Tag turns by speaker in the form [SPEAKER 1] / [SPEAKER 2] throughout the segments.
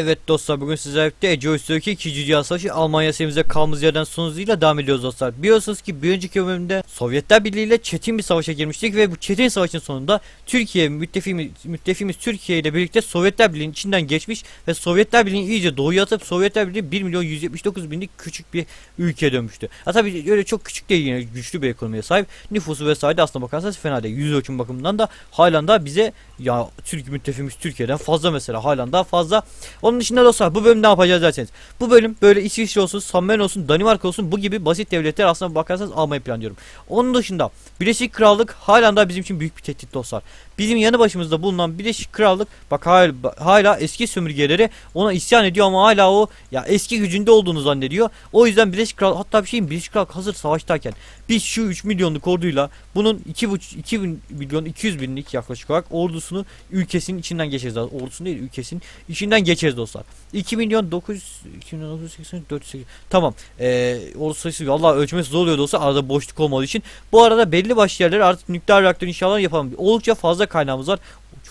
[SPEAKER 1] Evet dostlar bugün sizlerle Ece Üstü'ndeki 2. Dünya Savaşı Almanya serimize kaldığımız yerden son hızıyla devam ediyoruz dostlar. Biliyorsunuz ki bir önceki bölümde Sovyetler Birliği ile çetin bir savaşa girmiştik ve bu çetin savaşın sonunda Türkiye müttefimiz, müttefimiz Türkiye ile birlikte Sovyetler Birliği'nin içinden geçmiş ve Sovyetler Birliği'ni iyice doğuya atıp Sovyetler Birliği 1 milyon 179 binlik küçük bir ülkeye dönmüştü. Ha tabii öyle çok küçük değil yine güçlü bir ekonomiye sahip. Nüfusu vesaire de aslına bakarsanız fena değil. Yüz ölçüm bakımından da halen daha bize ya Türk müttefimiz Türkiye'den fazla mesela halen daha fazla. Onun dışında dostlar bu bölüm ne yapacağız derseniz. Bu bölüm böyle İsviçre olsun, San olsun, Danimarka olsun bu gibi basit devletler aslında bakarsanız almayı planlıyorum. Onun dışında Birleşik Krallık halen daha bizim için büyük bir tehdit dostlar. Bizim yanı başımızda bulunan Birleşik Krallık bak hala, hala eski sömürgeleri ona isyan ediyor ama hala o ya eski gücünde olduğunu zannediyor. O yüzden Birleşik Krallık hatta bir şeyin Birleşik Krallık hazır savaştayken biz şu 3 milyonluk orduyla bunun 2,5 2 milyon 200 binlik yaklaşık olarak ordusunu ülkesinin içinden geçeriz. Ordusunu değil ülkesinin içinden geçeriz dostlar. 2 milyon 900 2 milyon 980 408 tamam. Ee, ordu sayısı vallahi ölçmesi zor oluyor dostlar arada boşluk olmadığı için. Bu arada belli başlı yerlere artık nükleer reaktör inşallah yapalım. Oldukça fazla kaynağımız var.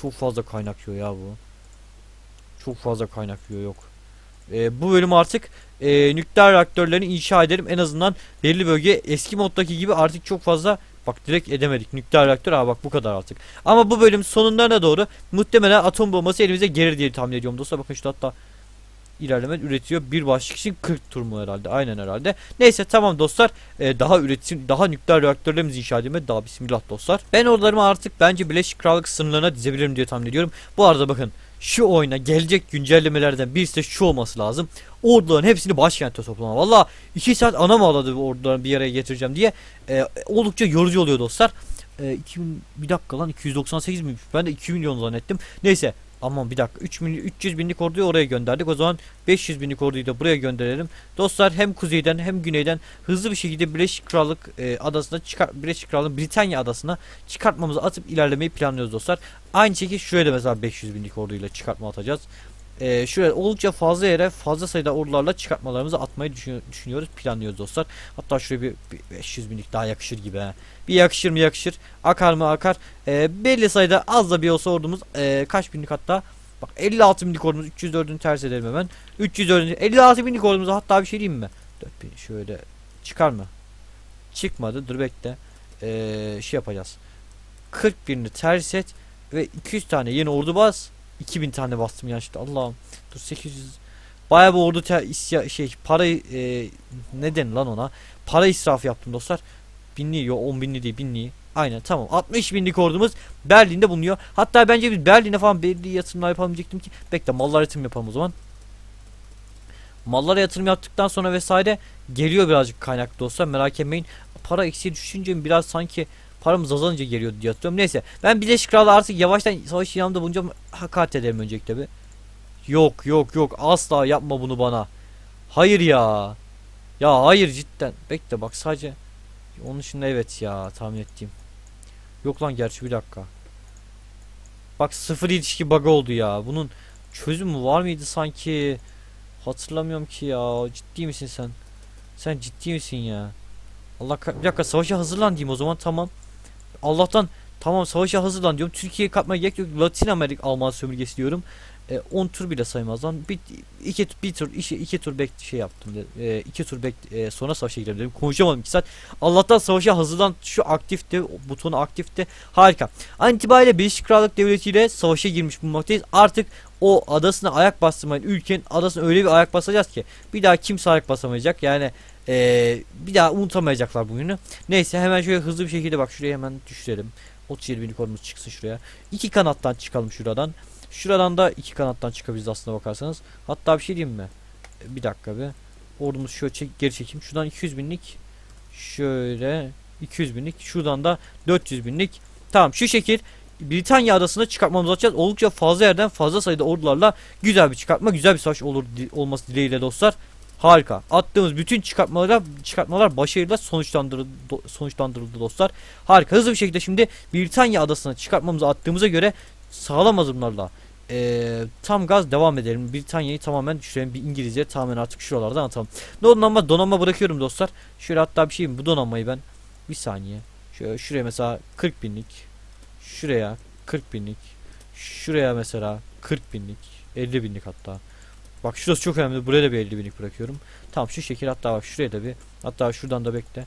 [SPEAKER 1] Çok fazla kaynak yiyor ya bu. Çok fazla kaynak yiyor yok. Ee, bu bölüm artık e, nükleer reaktörlerini inşa edelim. En azından belli bölge eski moddaki gibi artık çok fazla bak direkt edemedik. Nükleer reaktör ha bak bu kadar artık. Ama bu bölüm sonunlarına doğru muhtemelen atom bombası elimize gelir diye tahmin ediyorum dostlar. Bakın şurada hatta ilerleme üretiyor. Bir başlık için 40 tur mu herhalde? Aynen herhalde. Neyse tamam dostlar. Ee, daha üretim, daha nükleer reaktörlerimizi inşa edeyim. Daha bismillah dostlar. Ben ordularımı artık bence Birleşik Krallık sınırlarına dizebilirim diye tahmin ediyorum. Bu arada bakın şu oyuna gelecek güncellemelerden birisi de şu olması lazım. Orduların hepsini başkente toplama. Valla 2 saat ana ağladı bu orduları bir araya getireceğim diye. Ee, oldukça yorucu oluyor dostlar. Ee, 2000, bir dakika lan 298 mi? Ben de 2 milyon zannettim. Neyse Aman bir dakika 3 milyon 300 binlik orduyu oraya gönderdik. O zaman 500 binlik orduyu da buraya gönderelim. Dostlar hem kuzeyden hem güneyden hızlı bir şekilde Birleşik Krallık e, adasına çıkar Birleşik Krallık Britanya adasına çıkartmamızı atıp ilerlemeyi planlıyoruz dostlar. Aynı şekilde şuraya da mesela 500 binlik orduyla çıkartma atacağız. E, şuraya oldukça fazla yere fazla sayıda ordularla çıkartmalarımızı atmayı düşün- düşünüyoruz planlıyoruz dostlar. Hatta şuraya bir, bir 500 binlik daha yakışır gibi he. Bir yakışır mı yakışır. Akar mı akar. E, belli sayıda az da bir olsa ordumuz e, kaç binlik hatta Bak 56 binlik ordumuz 304'ünü ters edelim hemen. 304'ünü 56 binlik ordumuz hatta bir şey diyeyim mi? 4000 şöyle çıkar mı? Çıkmadı dur bekle. Ee, şey yapacağız. 40 binini ters et ve 200 tane yeni ordu bas. 2000 tane bastım yanlışlıkla Allah'ım. Dur 800 Bayağı bir ordu isya, şey parayı e, neden lan ona? Para israfı yaptım dostlar. Binli yok 10 binli değil binli. Aynen tamam 60 binlik ordumuz Berlin'de bulunuyor. Hatta bence biz Berlin'e falan belli yatırımlar yapalım diyecektim ki. Bekle mallara yatırım yapalım o zaman. Mallara yatırım yaptıktan sonra vesaire geliyor birazcık kaynak dostlar merak etmeyin. Para eksiği düşünce biraz sanki paramız azalınca geliyor diye hatırlıyorum. Neyse ben Birleşik Krallığı artık yavaştan savaş ilanında bulunca hakaret ederim öncelikle bir. Yok yok yok asla yapma bunu bana. Hayır ya. Ya hayır cidden. Bekle bak sadece. Onun dışında evet ya tahmin ettiğim. Yok lan gerçi bir dakika. Bak sıfır ilişki bug oldu ya. Bunun çözümü var mıydı sanki? Hatırlamıyorum ki ya. Ciddi misin sen? Sen ciddi misin ya? Allah bir dakika savaşa hazırlan diyeyim o zaman tamam. Allah'tan tamam savaşa hazırlan diyorum. Türkiye'ye katmaya gerek yok. Latin Amerika Alman sömürgesi diyorum. E, 10 tur bile saymaz lan. Bir, iki, bir tur iki, iki tur bek şey yaptım. de- E, iki tur bek e, sonra savaşa girelim dedim. Konuşamadım 2 saat. Allah'tan savaşa hazırlan şu aktifte butonu aktifte harika. An itibariyle Birleşik Krallık Devleti ile savaşa girmiş bulunmaktayız. Artık o adasına ayak bastırmayın. Ülkenin adasına öyle bir ayak basacağız ki bir daha kimse ayak basamayacak. Yani eee, bir daha unutamayacaklar bugünü. Neyse hemen şöyle hızlı bir şekilde bak şuraya hemen düşürelim. 37 binlik ordumuz çıksın şuraya. İki kanattan çıkalım şuradan. Şuradan da iki kanattan çıkabiliriz aslında bakarsanız. Hatta bir şey diyeyim mi? E, Bir dakika bir. Ordumuzu şöyle çek, geri çekeyim. Şuradan 200 binlik. Şöyle 200 binlik. Şuradan da 400 binlik. Tamam şu şekil Britanya adasına çıkartmamızı açacağız. Oldukça fazla yerden fazla sayıda ordularla güzel bir çıkartma, güzel bir savaş olur olması dileğiyle dostlar. Harika. Attığımız bütün çıkartmalar çıkartmalar başarıyla sonuçlandırıldı, sonuçlandırıldı dostlar. Harika. Hızlı bir şekilde şimdi Britanya adasına çıkartmamızı attığımıza göre sağlam adımlarla eee, tam gaz devam edelim. Britanya'yı tamamen düşürelim. Bir İngilizce tamamen artık şuralardan atalım. Donanma donanma bırakıyorum dostlar. Şöyle hatta bir şeyim bu donanmayı ben bir saniye. Şöyle şuraya mesela 40 binlik. Şuraya 40 binlik. Şuraya mesela 40 binlik. 50 binlik hatta. Bak şurası çok önemli. Buraya da bir 50 binlik bırakıyorum. Tamam şu şekil hatta bak şuraya da bir hatta şuradan da bekle.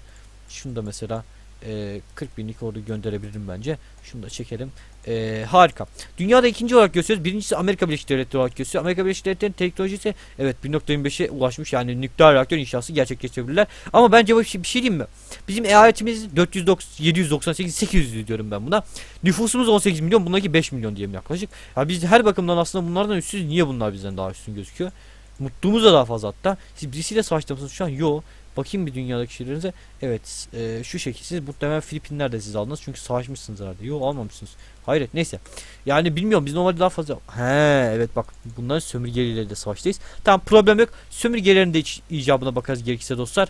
[SPEAKER 1] Şunu da mesela e, 40 binlik orada gönderebilirim bence. Şunu da çekelim. E, harika. Dünyada ikinci olarak gösteriyoruz. Birincisi Amerika Birleşik Devletleri olarak gösteriyor. Amerika Birleşik Devletleri'nin teknolojisi evet 1.25'e ulaşmış. Yani nükleer reaktör inşası gerçekleştirebilirler. Ama bence bir şey, bir şey diyeyim mi? Bizim eyaletimiz 490, 798, 800 diyorum ben buna. Nüfusumuz 18 milyon. Bundaki 5 milyon diyelim yaklaşık. Ya biz her bakımdan aslında bunlardan üstüz. Niye bunlar bizden daha üstün gözüküyor? Mutluluğumuz da daha fazla hatta. Siz birisiyle savaşta mısınız şu an? Yo. Bakayım bir dünyadaki şeylerinize. Evet e, şu şekil siz muhtemelen Filipinler'de siz aldınız çünkü savaşmışsınız herhalde. Yo almamışsınız. Hayret neyse. Yani bilmiyorum biz normalde daha fazla. He evet bak bunların sömürgeleriyle de savaştayız. Tamam problem yok. Sömürgelerin de icabına bakarız gerekirse dostlar.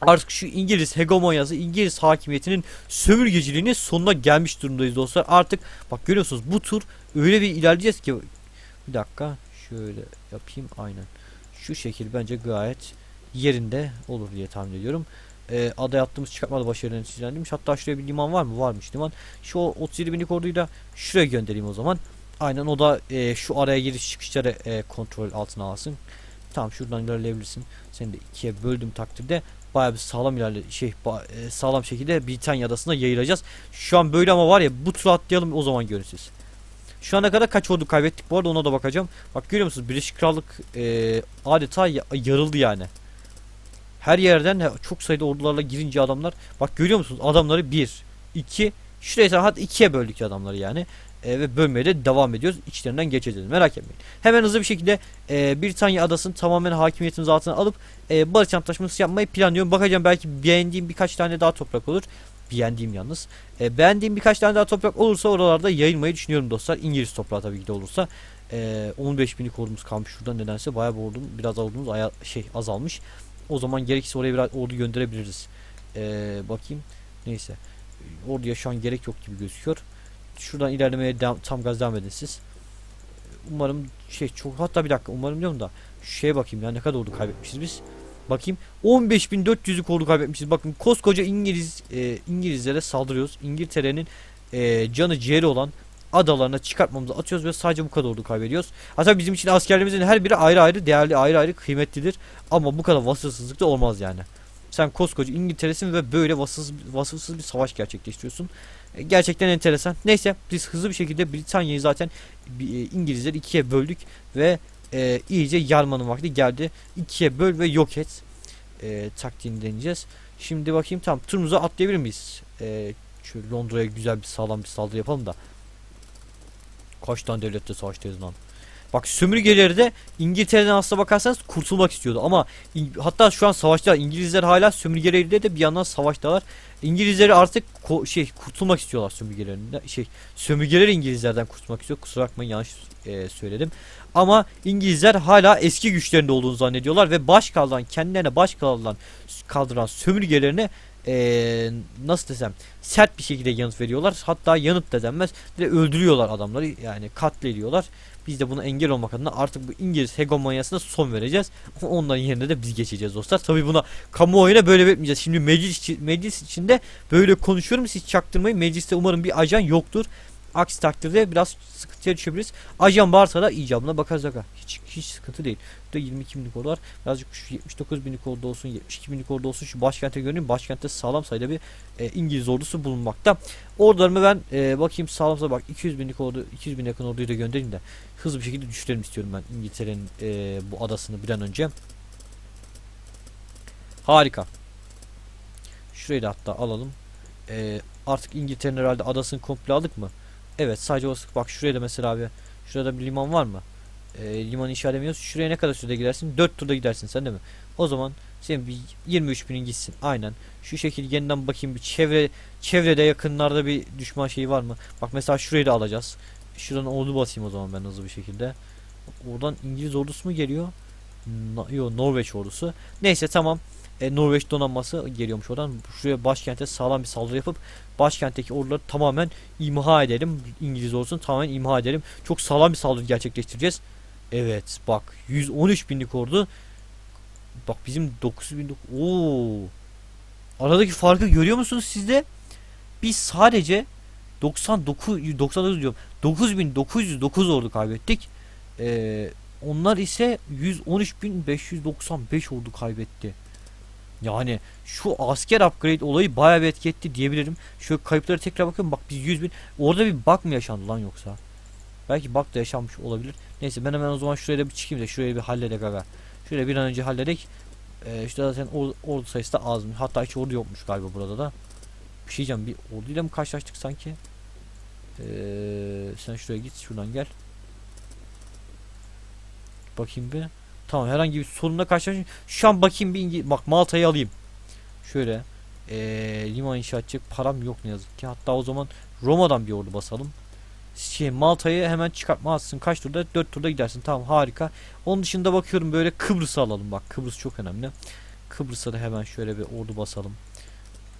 [SPEAKER 1] Artık şu İngiliz hegemonyası, İngiliz hakimiyetinin sömürgeciliğinin sonuna gelmiş durumdayız dostlar. Artık bak görüyorsunuz bu tur öyle bir ilerleyeceğiz ki bir dakika şöyle yapayım aynen. Şu şekil bence gayet yerinde olur diye tahmin ediyorum. Ee, adaya attığımız çıkartmadı başarıyla neticelendirmiş. Hatta şuraya bir liman var mı? Varmış liman. Şu 37 binlik orduyu da şuraya göndereyim o zaman. Aynen o da e, şu araya giriş çıkışları e, kontrol altına alsın. Tamam şuradan ilerleyebilirsin. Seni de ikiye böldüm takdirde bayağı bir sağlam ilerle şey e, sağlam şekilde Britanya adasına yayılacağız. Şu an böyle ama var ya bu turu atlayalım o zaman görürsünüz. Şu ana kadar kaç ordu kaybettik bu arada ona da bakacağım. Bak görüyor musunuz Birleşik Krallık e, adeta ya- yarıldı yani. Her yerden çok sayıda ordularla girince adamlar bak görüyor musunuz adamları 1 2 şuraya hatta 2'ye böldük adamları yani. E, ve bölmeye de devam ediyoruz. İçlerinden geçeceğiz. Merak etmeyin. Hemen hızlı bir şekilde e, Britanya adasını tamamen hakimiyetimiz altına alıp e, barış antlaşması yapmayı planlıyorum. Bakacağım belki beğendiğim birkaç tane daha toprak olur. Beğendiğim yalnız. E, beğendiğim birkaç tane daha toprak olursa oralarda yayılmayı düşünüyorum dostlar. İngiliz toprağı tabii ki de olursa. E, 15 binlik ordumuz kalmış şurada nedense bayağı bir ordum biraz ordumuz şey azalmış. O zaman gerekirse oraya biraz ordu gönderebiliriz. E, bakayım. Neyse. Orduya şu an gerek yok gibi gözüküyor. Şuradan ilerlemeye devam, tam gaz devam edin siz. Umarım şey çok hatta bir dakika umarım diyorum da şeye bakayım ya ne kadar ordu kaybetmişiz biz. Bakayım 15.400'lük ordu kaybetmişiz. Bakın koskoca İngiliz e, İngilizlere saldırıyoruz. İngiltere'nin e, canı ciğeri olan adalarına çıkartmamızı atıyoruz ve sadece bu kadar ordu kaybediyoruz. Hatta bizim için askerlerimizin her biri ayrı ayrı değerli ayrı ayrı kıymetlidir. Ama bu kadar vasıfsızlık da olmaz yani. Sen koskoca İngiltere'sin ve böyle vasıfsız, vasıfsız bir savaş gerçekleştiriyorsun. E, Gerçekten enteresan. Neyse biz hızlı bir şekilde Britanya'yı zaten e, İngilizler ikiye böldük ve e, iyice yarmanın vakti geldi. İkiye böl ve yok et e, taktiğini deneyeceğiz. Şimdi bakayım tam turumuza atlayabilir miyiz? E, şöyle Londra'ya güzel bir sağlam bir saldırı yapalım da. Kaç tane devlette savaştayız lan? Bak sömürgeleri de İngiltere'den aslına bakarsanız kurtulmak istiyordu ama hatta şu an savaşta İngilizler hala sömürgeleriyle de bir yandan savaştalar. İngilizleri artık şey kurtulmak istiyorlar sömürgelerinden. Şey sömürgeleri İngilizlerden kurtulmak istiyor. Kusura bakmayın yanlış e, söyledim. Ama İngilizler hala eski güçlerinde olduğunu zannediyorlar ve baş kaldıran kendilerine baş kaldıran kaldıran sömürgelerine e, nasıl desem sert bir şekilde yanıt veriyorlar. Hatta yanıt da denmez. Direkt öldürüyorlar adamları yani katlediyorlar. Biz de buna engel olmak adına artık bu İngiliz hegemonyasına son vereceğiz. Onların yerine de biz geçeceğiz dostlar. Tabi buna kamuoyuna böyle bekmeyeceğiz. Şimdi meclis, meclis içinde böyle konuşuyorum. Siz çaktırmayın. Mecliste umarım bir ajan yoktur. Aksi takdirde biraz sıkıntıya düşebiliriz. Ajan varsa da icabına bakarız aga. Hiç, hiç sıkıntı değil. Burada 22 binlik ordu var. Birazcık şu 79 binlik ordu olsun, 72 binlik ordu olsun. Şu başkente görüneyim. Başkentte sağlam sayıda bir e, İngiliz ordusu bulunmakta. Ordularımı ben e, bakayım sağlamsa bak 200 binlik ordu, 200 bin yakın orduyu da göndereyim de hızlı bir şekilde düşürelim istiyorum ben İngiltere'nin e, bu adasını bir an önce. Harika. Şurayı da hatta alalım. E, artık İngiltere'nin herhalde adasını komple aldık mı? Evet sadece o bak şuraya da mesela abi şurada bir liman var mı? E, liman inşa edemiyoruz. Şuraya ne kadar sürede gidersin? 4 turda gidersin sen değil mi? O zaman senin bir 23 binin gitsin. Aynen. Şu şekilde yeniden bakayım bir çevre çevrede yakınlarda bir düşman şeyi var mı? Bak mesela şurayı da alacağız. Şuradan ordu basayım o zaman ben hızlı bir şekilde. Oradan İngiliz ordusu mu geliyor? No, yo, Norveç ordusu. Neyse tamam. E, Norveç donanması geliyormuş oradan. Şuraya başkente sağlam bir saldırı yapıp başkentteki orduları tamamen imha edelim. İngiliz ordusunu tamamen imha edelim. Çok sağlam bir saldırı gerçekleştireceğiz. Evet bak 113 binlik ordu. Bak bizim 9 binlik. Oo. Aradaki farkı görüyor musunuz siz de? Biz sadece 99 99 diyorum. 9909 ordu kaybettik. Ee, Onlar ise 113.595 ordu kaybetti. Yani şu asker upgrade olayı bayağı bir etki etti diyebilirim. Şu kayıplara tekrar bakın bak biz 100 bin orada bir bug mı yaşandı lan yoksa? Belki bug da yaşanmış olabilir. Neyse ben hemen o zaman şuraya da bir çıkayım da şurayı bir halledek aga. Şuraya bir an önce halledek. Ee, işte zaten or- ordu sayısı da azmış. Hatta hiç ordu yokmuş galiba burada da. Bir şey diyeceğim bir orduyla mı karşılaştık sanki? Ee, sen şuraya git şuradan gel. Bakayım bir. Tamam herhangi bir sorunla karşılaşmış. Şu an bakayım bir İngi- bak Malta'yı alayım. Şöyle ee, liman inşa edecek param yok ne yazık ki. Hatta o zaman Roma'dan bir ordu basalım. Şey Malta'yı hemen çıkartmazsın. Kaç turda? 4 turda gidersin. Tamam harika. Onun dışında bakıyorum böyle Kıbrıs'ı alalım. Bak Kıbrıs çok önemli. Kıbrıs'a da hemen şöyle bir ordu basalım.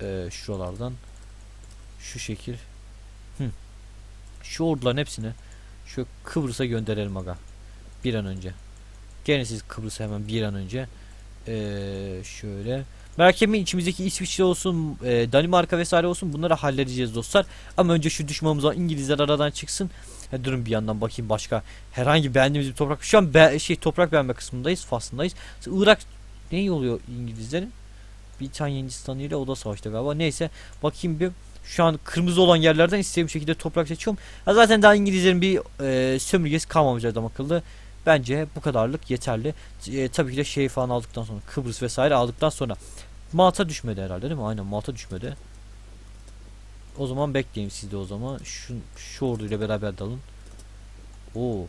[SPEAKER 1] Ee, şuralardan. Şu şekil. Hı. Şu orduların hepsini şu Kıbrıs'a gönderelim aga. Bir an önce. Gelin siz Kıbrıs'a hemen bir an önce. Ee, şöyle. Merak etmeyin içimizdeki İsviçre olsun, e, Danimarka vesaire olsun bunları halledeceğiz dostlar. Ama önce şu düşmanımıza İngilizler aradan çıksın. Ha, durun bir yandan bakayım başka herhangi beğendiğimiz bir toprak. Şu an be- şey toprak beğenme kısmındayız, faslındayız. Irak ne oluyor İngilizlerin? Britanya Hindistan ile o da savaşta galiba. Neyse bakayım bir şu an kırmızı olan yerlerden istediğim şekilde toprak seçiyorum. Ha, zaten daha İngilizlerin bir e, sömürgesi kalmamış adam akıllı. Bence bu kadarlık yeterli. E, tabii ki de şey falan aldıktan sonra Kıbrıs vesaire aldıktan sonra Malta düşmedi herhalde değil mi? Aynen Malta düşmedi. O zaman bekleyin siz de o zaman. Şu, şu orduyla beraber dalın. Oo.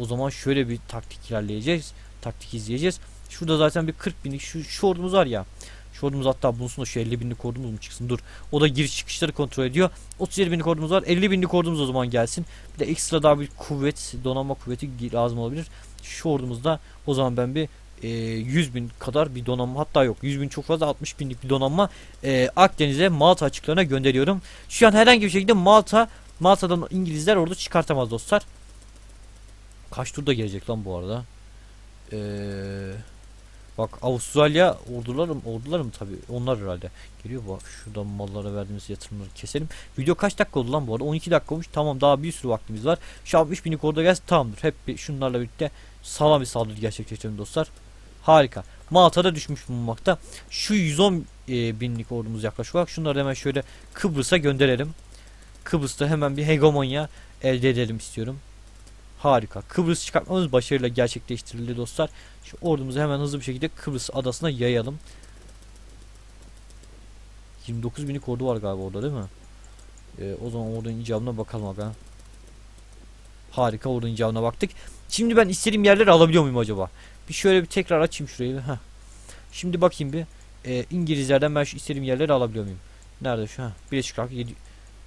[SPEAKER 1] O zaman şöyle bir taktik ilerleyeceğiz. Taktik izleyeceğiz. Şurada zaten bir 40 binlik şu, şu ordumuz var ya. Şu ordumuz hatta bulunsun da şu 50 binlik ordumuz mu çıksın dur. O da giriş çıkışları kontrol ediyor. 37 binlik ordumuz var. 50 binlik ordumuz o zaman gelsin. Bir de ekstra daha bir kuvvet, donanma kuvveti lazım olabilir. Şu ordumuzda o zaman ben bir e, 100 bin kadar bir donanma hatta yok 100 bin çok fazla 60 binlik bir donanma e, Akdeniz'e Malta açıklarına gönderiyorum. Şu an herhangi bir şekilde Malta Malta'dan İngilizler ordu çıkartamaz dostlar. Kaç turda gelecek lan bu arada? Eee Bak Avustralya orduları mı orduları mı? Tabi onlar herhalde. Geliyor bak şuradan mallara verdiğimiz yatırımları keselim. Video kaç dakika oldu lan bu arada? 12 dakika olmuş. Tamam daha bir sürü vaktimiz var. Şu 60 binlik orada gelsin tamamdır. Hep bir şunlarla birlikte sağlam bir saldırı gerçekleştirelim dostlar. Harika. Malta'da düşmüş bulunmakta. Şu 110 e, binlik ordumuz yaklaşık olarak şunları hemen şöyle Kıbrıs'a gönderelim. Kıbrıs'ta hemen bir hegemonya elde edelim istiyorum Harika. Kıbrıs çıkartmamız başarıyla gerçekleştirildi dostlar. Şu ordumuzu hemen hızlı bir şekilde Kıbrıs adasına yayalım. 29 binlik ordu var galiba orada değil mi? Ee, o zaman ordunun icabına bakalım aga. Harika ordunun icabına baktık. Şimdi ben istediğim yerleri alabiliyor muyum acaba? Bir şöyle bir tekrar açayım şurayı. Heh. Şimdi bakayım bir. Ee, İngilizlerden ben şu istediğim yerleri alabiliyor muyum? Nerede şu? Heh. Birleşik Krallık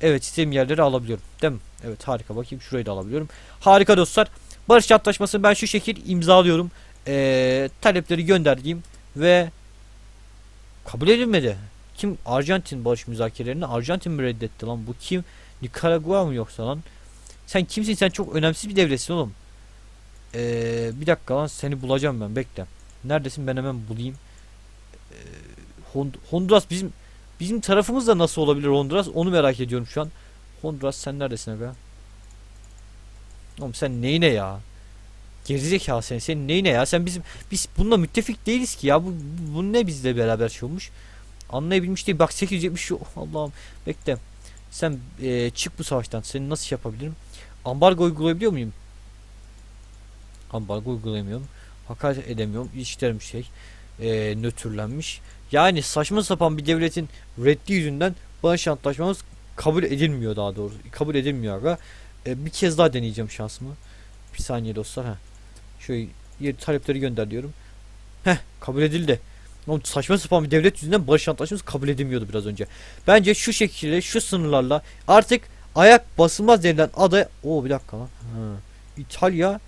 [SPEAKER 1] Evet istediğim yerleri alabiliyorum. Değil mi? Evet harika bakayım şurayı da alabiliyorum. Harika dostlar. Barış Antlaşması'nı ben şu şekil imzalıyorum. Ee, talepleri gönderdiğim ve kabul edilmedi. Kim? Arjantin barış müzakerelerini Arjantin mi reddetti lan? Bu kim? Nikaragua mı yoksa lan? Sen kimsin? Sen çok önemsiz bir devletsin oğlum. Ee, bir dakika lan seni bulacağım ben bekle. Neredesin ben hemen bulayım. Ee, Hond- Honduras bizim bizim tarafımızda nasıl olabilir Honduras? Onu merak ediyorum şu an. Honduras sen neredesin aga? Oğlum sen neyine ya? Gerizekalı sen. Senin neyine ya? Sen bizim biz bununla müttefik değiliz ki ya. Bu, bu, ne bizle beraber şey olmuş? Anlayabilmiş değil. Bak 870 şu Allah'ım bekle. Sen eee, çık bu savaştan. Seni nasıl şey yapabilirim? Ambargo uygulayabiliyor muyum? Ambargo uygulayamıyorum. Hakaret edemiyorum. İlişkilerim şey eee nötrlenmiş. Yani saçma sapan bir devletin reddi yüzünden barış antlaşmamız kabul edilmiyor daha doğrusu. Kabul edilmiyor aga. E, bir kez daha deneyeceğim şansımı. Bir saniye dostlar ha. Şöyle talepleri gönder diyorum. Heh kabul edildi. Oğlum saçma sapan bir devlet yüzünden barış antlaşması kabul edilmiyordu biraz önce. Bence şu şekilde şu sınırlarla artık ayak basılmaz denilen adaya... Oo bir dakika lan. Ha. İtalya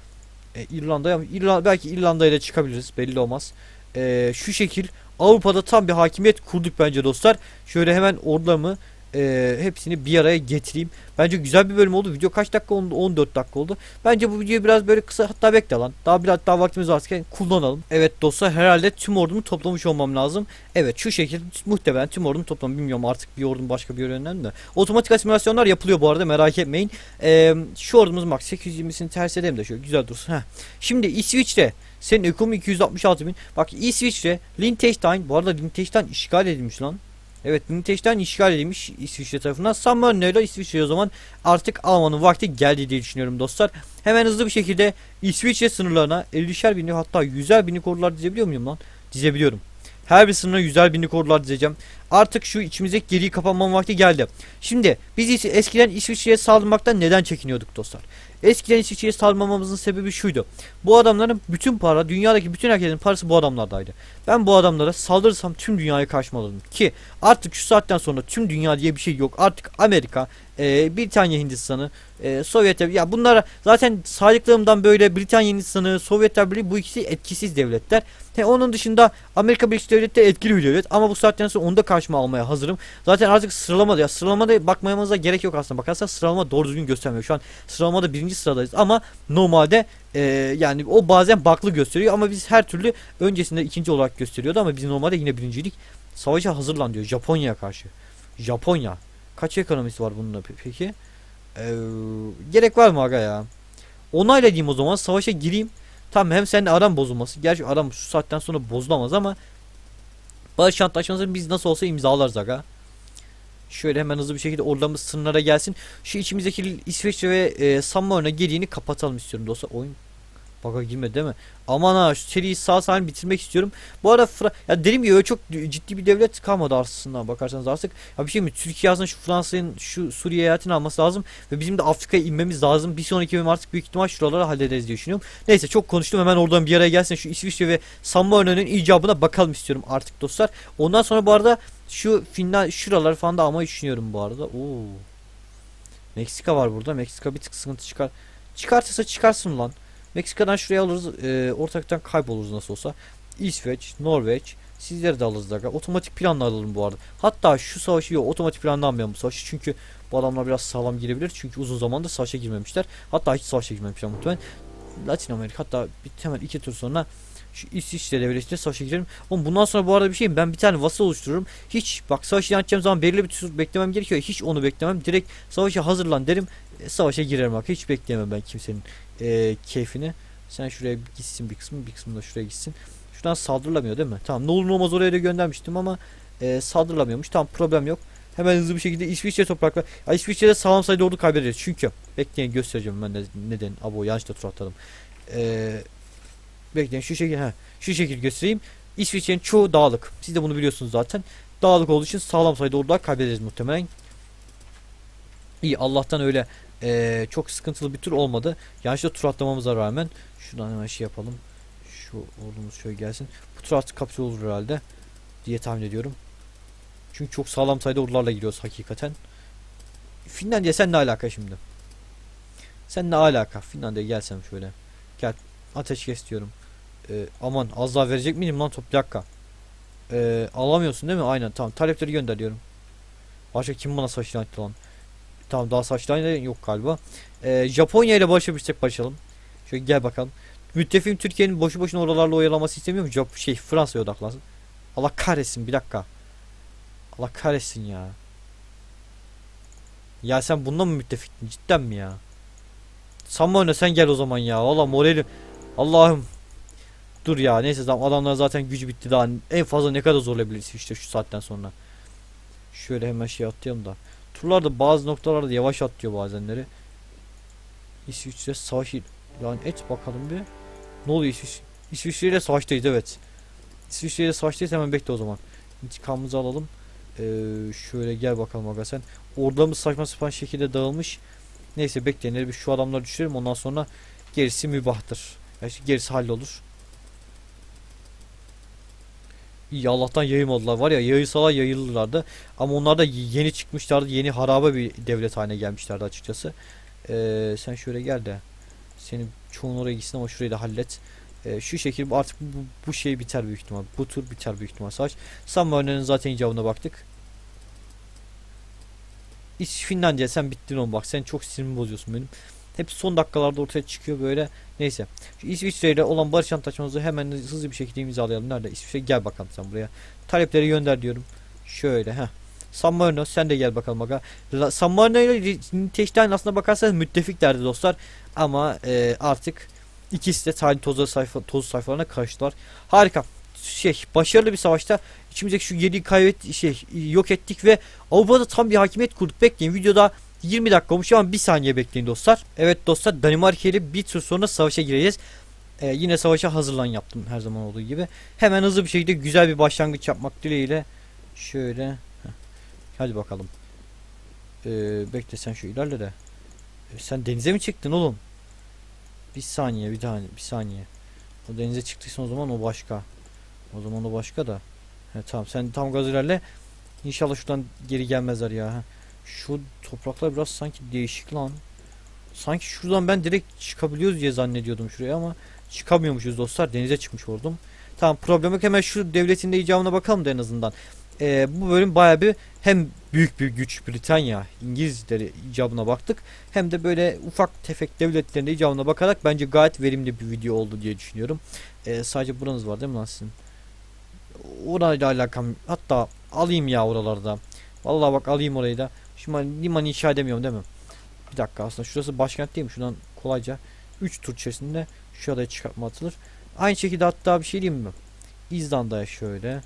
[SPEAKER 1] e, İrlanda'ya İrlanda, belki İrlanda'ya da çıkabiliriz belli olmaz. E, şu şekil Avrupa'da tam bir hakimiyet kurduk bence dostlar. Şöyle hemen ordularımı e, hepsini bir araya getireyim. Bence güzel bir bölüm oldu. Video kaç dakika oldu? 14 dakika oldu. Bence bu videoyu biraz böyle kısa hatta bekle lan. Daha biraz daha vaktimiz varken kullanalım. Evet dostlar herhalde tüm ordumu toplamış olmam lazım. Evet şu şekilde muhtemelen tüm ordumu toplam bilmiyorum artık bir ordum başka bir yönden de. Otomatik asimilasyonlar yapılıyor bu arada merak etmeyin. Ee, şu ordumuz max 820'sini ters edelim de şöyle güzel dursun. Heh. Şimdi İsviçre senin ekonomi 266 bin. Bak İsviçre, Liechtenstein. Bu arada Liechtenstein işgal edilmiş lan. Evet Liechtenstein işgal edilmiş İsviçre tarafından. San Marino ile İsviçre o zaman artık almanın vakti geldi diye düşünüyorum dostlar. Hemen hızlı bir şekilde İsviçre sınırlarına 50'şer binlik hatta 100'er binlik ordular dizebiliyor muyum lan? Dizebiliyorum. Her bir sınırına 100'er binlik ordular dizeceğim. Artık şu içimizdeki geriyi kapanmanın vakti geldi. Şimdi biz is- eskiden İsviçre'ye saldırmaktan neden çekiniyorduk dostlar? Eskiden İsviçre'ye saldırmamamızın sebebi şuydu. Bu adamların bütün para, dünyadaki bütün herkesin parası bu adamlardaydı. Ben bu adamlara saldırırsam tüm dünyaya karşıma alırım. Ki artık şu saatten sonra tüm dünya diye bir şey yok. Artık Amerika, e, Britanya Hindistan'ı, e, Sovyetler ya bunlara zaten saydıklarımdan böyle Britanya Hindistan'ı, Sovyetler Birliği bu ikisi etkisiz devletler. He, onun dışında Amerika Birleşik Devletleri etkili bir devlet ama bu saatten sonra onu da karşıma almaya hazırım. Zaten artık sıralamada ya sıralamada bakmamıza gerek yok aslında. Bakarsan sıralama doğru düzgün göstermiyor. Şu an sıralamada birinci sıradayız ama normalde e, yani o bazen baklı gösteriyor ama biz her türlü öncesinde ikinci olarak gösteriyordu ama biz normalde yine birinciydik. Savaşa hazırlan diyor Japonya'ya karşı. Japonya. Kaç ekonomisi var bunun da pe- peki? Ee, gerek var mı aga ya? Onayla diyeyim o zaman savaşa gireyim. Tamam hem seninle aram bozulması. Gerçi aram şu saatten sonra bozulamaz ama Barış Antlaşması'nı biz nasıl olsa imzalarız aga. Şöyle hemen hızlı bir şekilde ordularımız sınırlara gelsin. Şu içimizdeki İsveç ve e, San Marino geriğini kapatalım istiyorum dostlar. Oyun Baka girmedi değil mi? Aman ha şu seriyi sağ salim bitirmek istiyorum. Bu arada Fra ya dedim ya öyle çok ciddi bir devlet kalmadı aslında bakarsanız artık. Ya bir şey mi? Türkiye aslında şu Fransa'nın şu Suriye eyaletini alması lazım. Ve bizim de Afrika'ya inmemiz lazım. Bir sonraki bölüm artık büyük ihtimal şuraları hallederiz diye düşünüyorum. Neyse çok konuştum hemen oradan bir araya gelsin. Şu İsviçre ve San Marino'nun icabına bakalım istiyorum artık dostlar. Ondan sonra bu arada şu Finland şuraları falan da almayı düşünüyorum bu arada. Oo. Meksika var burada. Meksika bir tık sıkıntı çıkar. Çıkartırsa çıkarsın lan. Meksika'dan şuraya alırız. E, ortaktan kayboluruz nasıl olsa. İsveç, Norveç. Sizleri de alırız aga. Otomatik planla alalım bu arada. Hatta şu savaşı yok. Otomatik planla bu savaşı. Çünkü bu adamlar biraz sağlam girebilir. Çünkü uzun zamandır savaşa girmemişler. Hatta hiç savaşa girmemişler muhtemelen. Latin Amerika hatta bir, hemen iki tur sonra şu İsviçre devletiyle savaşa girelim. Oğlum bundan sonra bu arada bir şeyim ben bir tane vasal oluştururum. Hiç bak savaşı yanacağım zaman belirli bir tur beklemem gerekiyor. Hiç onu beklemem. Direkt savaşa hazırlan derim. E, savaşa girerim bak. Hiç bekleyemem ben kimsenin e, keyfini. Sen şuraya gitsin bir kısmı bir kısmı da şuraya gitsin. Şuradan saldırılamıyor değil mi? Tamam ne olur ne olmaz oraya da göndermiştim ama e, saldırılamıyormuş. Tamam problem yok. Hemen hızlı bir şekilde İsviçre topraklar. Ya İsviçre'de sağlam sayıda ordu kaybederiz. Çünkü bekleyin göstereceğim ben de neden. Abo yanlış da tur atladım. Ee, bekleyin şu şekilde ha şu şekilde göstereyim. İsviçre'nin çoğu dağlık. Siz de bunu biliyorsunuz zaten. Dağlık olduğu için sağlam sayıda ordular kaybederiz muhtemelen. İyi Allah'tan öyle ee, çok sıkıntılı bir tur olmadı. Yanlışlıkla tur atlamamıza rağmen şuradan hemen şey yapalım. Şu ordumuz şöyle gelsin. Bu tur artık kapsül olur herhalde diye tahmin ediyorum. Çünkü çok sağlam sayıda ordularla giriyoruz hakikaten. Finlandiya sen ne alaka şimdi? Sen ne alaka? Finlandiya gelsem şöyle. Gel ateşkes diyorum. Ee, aman az daha verecek miyim lan top dakika. Ee, alamıyorsun değil mi? Aynen tamam talepleri gönderiyorum. Başka kim bana savaş ilan etti lan? Tamam daha saçlarıyla yok galiba. Ee, Japonya ile barışabilirsek barışalım. Şöyle gel bakalım. Müttefikim Türkiye'nin boşu boşuna oralarla oyalaması istemiyor mu? Jap şey Fransa'ya odaklansın. Allah kahretsin bir dakika. Allah kahretsin ya. Ya sen bundan mı müttefiktin cidden mi ya? Sanma öne sen gel o zaman ya. Valla moralim. Allah'ım. Dur ya neyse tamam adamlar zaten gücü bitti daha en fazla ne kadar zorlayabiliriz işte şu saatten sonra. Şöyle hemen şey atlayalım da. Turlarda bazı noktalarda yavaş atlıyor bazenleri. İsviçre savaş yani et bakalım bir. Ne oluyor İsviçre? İsviçre ile savaştayız evet. İsviçre ile savaştayız hemen bekle o zaman. İntikamımızı alalım. Ee, şöyle gel bakalım aga sen. Ordularımız saçma sapan şekilde dağılmış. Neyse bekleyin bir şu adamları düşürelim ondan sonra gerisi mübahtır. Yani gerisi hallolur. İyi Allah'tan yayılmadılar var ya yayılsalar yayılırlardı. Ama onlar da yeni çıkmışlardı. Yeni harabe bir devlet haline gelmişlerdi açıkçası. Ee, sen şöyle gel de. Senin çoğun oraya gitsin ama şurayı da hallet. Ee, şu şekil artık bu, bu şey biter büyük ihtimal. Bu tur biter büyük ihtimal savaş. Marino'nun zaten icabına baktık. İs Finlandiya sen bittin oğlum bak sen çok sinirimi bozuyorsun benim. Hep son dakikalarda ortaya çıkıyor böyle. Neyse. Şu İsviçre ile olan barış antlaşmamızı hemen hızlı bir şekilde imzalayalım. Nerede? İsviçre gel bakalım sen buraya. Talepleri gönder diyorum. Şöyle ha. San Marino sen de gel bakalım aga. San Marino ile Liechtenstein aslında bakarsanız müttefiklerdi dostlar. Ama e, artık ikisi de tarih tozu sayfa toz sayfalarına karıştılar. Harika. Şey başarılı bir savaşta içimizdeki şu yediği kaybet şey yok ettik ve Avrupa'da tam bir hakimiyet kurduk. Bekleyin videoda 20 dakika olmuş ama bir saniye bekleyin dostlar. Evet dostlar Danimarka ile bir tur sonra savaşa gireceğiz. Ee, yine savaşa hazırlan yaptım her zaman olduğu gibi. Hemen hızlı bir şekilde güzel bir başlangıç yapmak dileğiyle. Şöyle. heh. Hadi bakalım. Ee, bekle sen şu ilerle de. Ee, sen denize mi çıktın oğlum? Bir saniye bir tane bir saniye. O denize çıktıysan o zaman o başka. O zaman o başka da. He, tamam sen tam gaz ilerle. İnşallah şuradan geri gelmezler ya. ha. Şu topraklar biraz sanki değişik lan. Sanki şuradan ben direkt çıkabiliyoruz diye zannediyordum şuraya ama çıkamıyormuşuz dostlar. Denize çıkmış oldum. Tamam problem yok. Hemen şu devletin de icabına bakalım da en azından. Ee, bu bölüm baya bir hem büyük bir güç Britanya, İngilizleri icabına baktık. Hem de böyle ufak tefek devletlerin de icabına bakarak bence gayet verimli bir video oldu diye düşünüyorum. Ee, sadece buranız var değil mi lan sizin? Orayla alakam hatta alayım ya oralarda. Vallahi bak alayım orayı da. Şimdi liman inşa edemiyorum değil mi? Bir dakika aslında şurası başkent değil mi? Şuradan kolayca 3 tur içerisinde şu adaya çıkartma atılır. Aynı şekilde hatta bir şey diyeyim mi? İzlanda'ya şöyle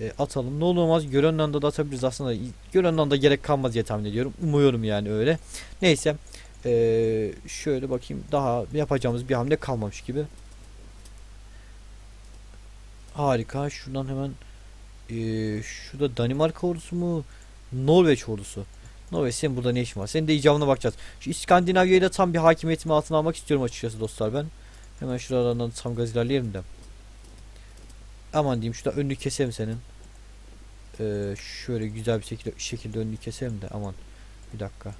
[SPEAKER 1] e, atalım. Ne olur olmaz Grönland'da da atabiliriz aslında. Grönland'da gerek kalmaz diye tahmin ediyorum. Umuyorum yani öyle. Neyse. E, şöyle bakayım. Daha yapacağımız bir hamle kalmamış gibi. Harika. Şuradan hemen e, şurada Danimarka ordusu mu? Norveç ordusu. Norveç senin burada ne işin var? Senin de icabına bakacağız. Şu İskandinavya'yı da tam bir hakimiyetimi altına almak istiyorum açıkçası dostlar ben. Hemen şuralardan tam gaz ilerleyelim de. Aman diyeyim şurada önünü keselim senin. Ee, şöyle güzel bir şekilde, şekilde önünü keselim de aman. Bir dakika.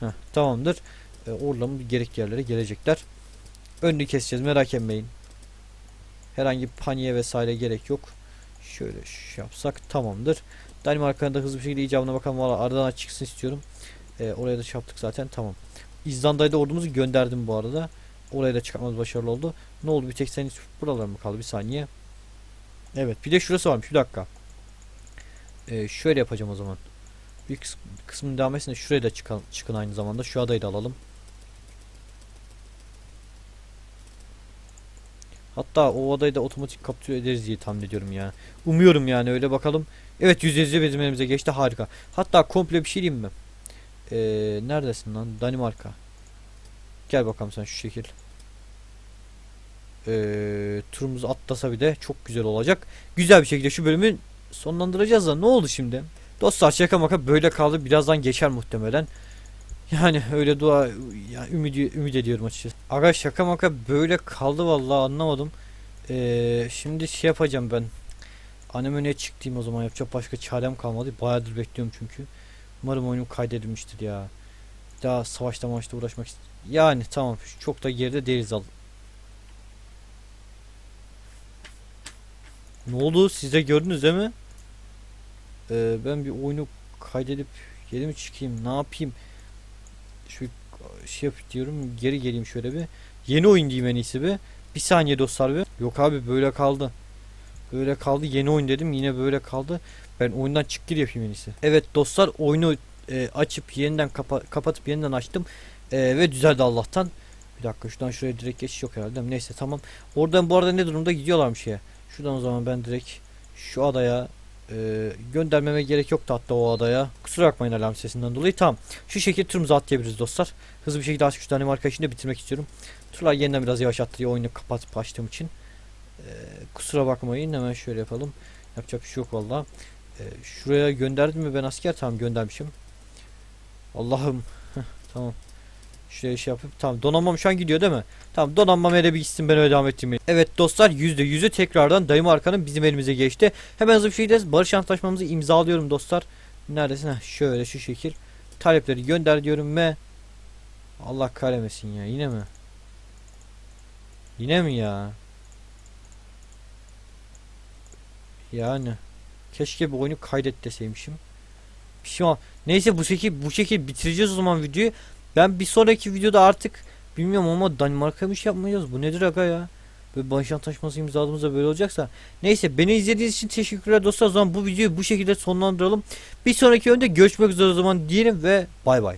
[SPEAKER 1] Heh, tamamdır. Ee, Orlamın gerek yerlere gelecekler. Önünü keseceğiz merak etmeyin. Herhangi bir paniğe vesaire gerek yok. Şöyle şey yapsak tamamdır. Danimarka'nın da hızlı bir şekilde icabına bakalım. Valla aradan çıksın istiyorum. Ee, oraya da şey yaptık zaten tamam. İzlanda'ya da ordumuzu gönderdim bu arada. Oraya da çıkartmamız başarılı oldu. Ne oldu bir tek senin buralar mı kaldı bir saniye. Evet bir de şurası varmış bir dakika. Ee, şöyle yapacağım o zaman. Bir kıs kısmını devam etsin de şuraya da çıkan, çıkın aynı zamanda. Şu adayı da alalım. Hatta o adayı da otomatik kaptür ederiz diye tahmin ediyorum ya. Umuyorum yani öyle bakalım. Evet yüz bizim elimize geçti harika. Hatta komple bir şey diyeyim mi? Ee, neredesin lan? Danimarka. Gel bakalım sen şu şekil. Ee, turumuzu atlasa bir de çok güzel olacak. Güzel bir şekilde şu bölümü sonlandıracağız da ne oldu şimdi? Dostlar şaka maka böyle kaldı. Birazdan geçer muhtemelen. Yani öyle dua ya ümit ümit ediyorum açıkçası. Aga şaka maka böyle kaldı vallahi anlamadım. Ee, şimdi şey yapacağım ben. Anemone çıktım o zaman yapacak başka çarem kalmadı. Bayağıdır bekliyorum çünkü. Umarım oyunum kaydedilmiştir ya. Daha savaşta maçta uğraşmak Yani tamam çok da geride değiliz al. Ne oldu siz de gördünüz değil mi? Ee, ben bir oyunu kaydedip geri mi çıkayım ne yapayım? Şu şey yap diyorum geri geleyim şöyle bir. Yeni oyun diyeyim en iyisi bir. Bir saniye dostlar bir. Yok abi böyle kaldı. Böyle kaldı yeni oyun dedim yine böyle kaldı. Ben oyundan çık gir yapayım en iyisi. Evet dostlar oyunu e, açıp yeniden kapa kapatıp yeniden açtım. E, ve düzeldi Allah'tan. Bir dakika şuradan şuraya direkt geçiş yok herhalde. Neyse tamam. Oradan bu arada ne durumda gidiyorlarmış şeye. Şuradan o zaman ben direkt şu adaya e, göndermeme gerek yoktu hatta o adaya. Kusura bakmayın alarm sesinden dolayı. Tamam. Şu şekilde turumuzu atlayabiliriz dostlar. Hızlı bir şekilde artık şu Danimarka işini de bitirmek istiyorum. Turlar yeniden biraz yavaş attırıyor oyunu kapatıp açtığım için. E, kusura bakmayın hemen şöyle yapalım. Yapacak bir şey yok valla. E, şuraya gönderdim mi ben asker? Tamam göndermişim. Allah'ım. Tamam. Şuraya şey yapıp tamam donanmam şu an gidiyor değil mi? Tamam donanmam hele bir gitsin ben öyle devam ettiğimi. Evet dostlar %100'ü tekrardan Danimarka'nın bizim elimize geçti. Hemen hızlı bir şekilde barış antlaşmamızı imzalıyorum dostlar. Neredesin? Heh, şöyle şu şekil. Talepleri gönder diyorum ve Allah kahretmesin ya yine mi? Yine mi ya? Yani keşke bu oyunu kaydet deseymişim. Pişman. Neyse bu şekil bu şekil bitireceğiz o zaman videoyu. Ben bir sonraki videoda artık bilmiyorum ama Danimarka bir şey yapmayacağız. Bu nedir aga ya? Böyle Barış Antlaşması imzaladığımızda böyle olacaksa. Neyse beni izlediğiniz için teşekkürler dostlar. O zaman bu videoyu bu şekilde sonlandıralım. Bir sonraki önde görüşmek üzere o zaman diyelim ve bay bay.